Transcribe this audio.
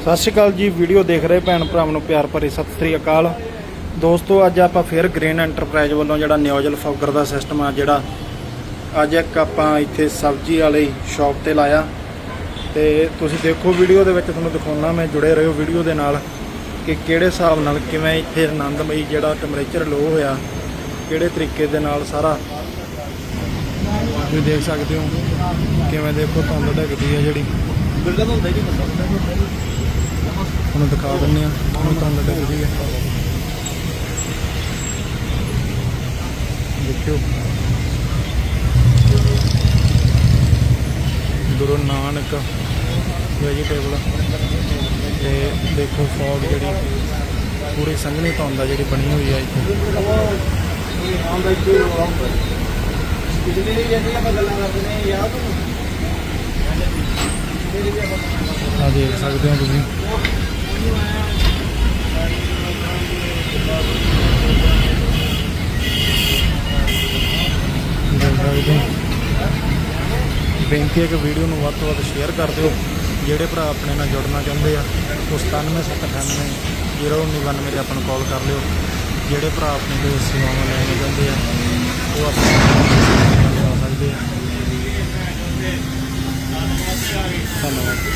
ਸਤਿ ਸ਼੍ਰੀ ਅਕਾਲ ਜੀ, ਵੀਡੀਓ ਦੇਖ ਰਹੇ ਭੈਣ ਭਰਾਵਾਂ ਨੂੰ ਪਿਆਰ ਭਰੀ, ਸਤਿ ਸ੍ਰੀ ਅਕਾਲ। ਦੋਸਤੋ, ਅੱਜ ਆਪਾਂ ਫਿਰ ਗ੍ਰੇਨ ਐਂਟਰਪ੍ਰਾਈਜ਼ ਵੱਲੋਂ ਜਿਹੜਾ ਨਿਓਜਲ ਫੌਗਰ ਦਾ ਸਿਸਟਮ ਆ, ਜਿਹੜਾ ਅੱਜ ਇੱਕ ਆਪਾਂ ਇੱਥੇ ਸਬਜ਼ੀ ਵਾਲੀ ਸ਼ਾਪ ਤੇ ਲਾਇਆ। ਤੇ ਤੁਸੀਂ ਦੇਖੋ ਵੀਡੀਓ ਦੇ ਵਿੱਚ ਤੁਹਾਨੂੰ ਦਿਖਾਉਣਾ, ਮੈਂ ਜੁੜੇ ਰਹੋ ਵੀਡੀਓ ਦੇ ਨਾਲ, ਕਿ ਕਿਹੜੇ ਹਿਸਾਬ ਨਾਲ ਕਿਵੇਂ ਇੱਥੇ ਆਨੰਦਮਈ ਜਿਹੜਾ ਟੈਂਪਰੇਚਰ ਲੋ ਹੋਇਆ, ਕਿਹੜੇ ਤਰੀਕੇ ਦੇ ਨਾਲ ਸਾਰਾ। ਤੁਸੀਂ ਦੇਖ ਸਕਦੇ ਹੋ, ਕਿਵੇਂ ਦੇਖੋ ਧੁੰਦ ਢੱਕਦੀ ਹੈ ਜਿਹੜੀ। ਬਿਲਕੁਲ ਹੁੰਦਾ ਹੀ ਨਹੀਂ ਬੰਦਾ ਤੁਹਾਨੂੰ ਦਿਖਾ ਦਿੰਦੇ ਆ ਹੁਣ ਤੁਹਾਨੂੰ ਲੱਗਦੀ ਹੈ। ਦੇਖਿਓ। ਗੁਰੂ ਨਾਨਕ ਵੈਜੀਟੇਬਲ ਤੇ ਦੇਖੋ ਫੌਗ ਜਿਹੜੀ, ਪੂਰੀ ਸੰਘਣੀ ਧੁੰਦ ਆ ਜਿਹੜੀ ਬਣੀ ਹੋਈ ਹੈ ਇੱਥੇ। ਆਉਂਦਾ ਹੀ ਬਿਜਲੀ ਦੀ ਜਿਹੜੀ ਆਪਾਂ ਕਰਦੇ ਨੇ ਯਾਦ ਆ ਦੇਖ ਸਕਦੇ ਹੋ ਤੁਸੀਂ। ਬੇਨਤੀ ਹੈ ਕਿ ਵੀਡੀਓ ਨੂੰ ਵੱਧ ਤੋਂ ਵੱਧ ਸ਼ੇਅਰ ਕਰ ਦਿਓ। ਜਿਹੜੇ ਭਰਾ ਆਪਣੇ ਨਾਲ ਜੁੜਨਾ ਚਾਹੁੰਦੇ ਆ, ਉਹ 97798 099 ਤੇ ਆਪਾਂ ਨੂੰ ਕਾਲ ਕਰ ਲਿਓ। ਜਿਹੜੇ ਭਰਾ ਆਪਣੇ ਕੋਲ ਸੇਵਾਵਾਂ ਲੈਣਾ ਚਾਹੁੰਦੇ ਆ, ਉਹ ਆਪਣੇ ਨਾਲ ਜੁੜ ਸਕਦੇ ਆ। ਧੰਨਵਾਦ।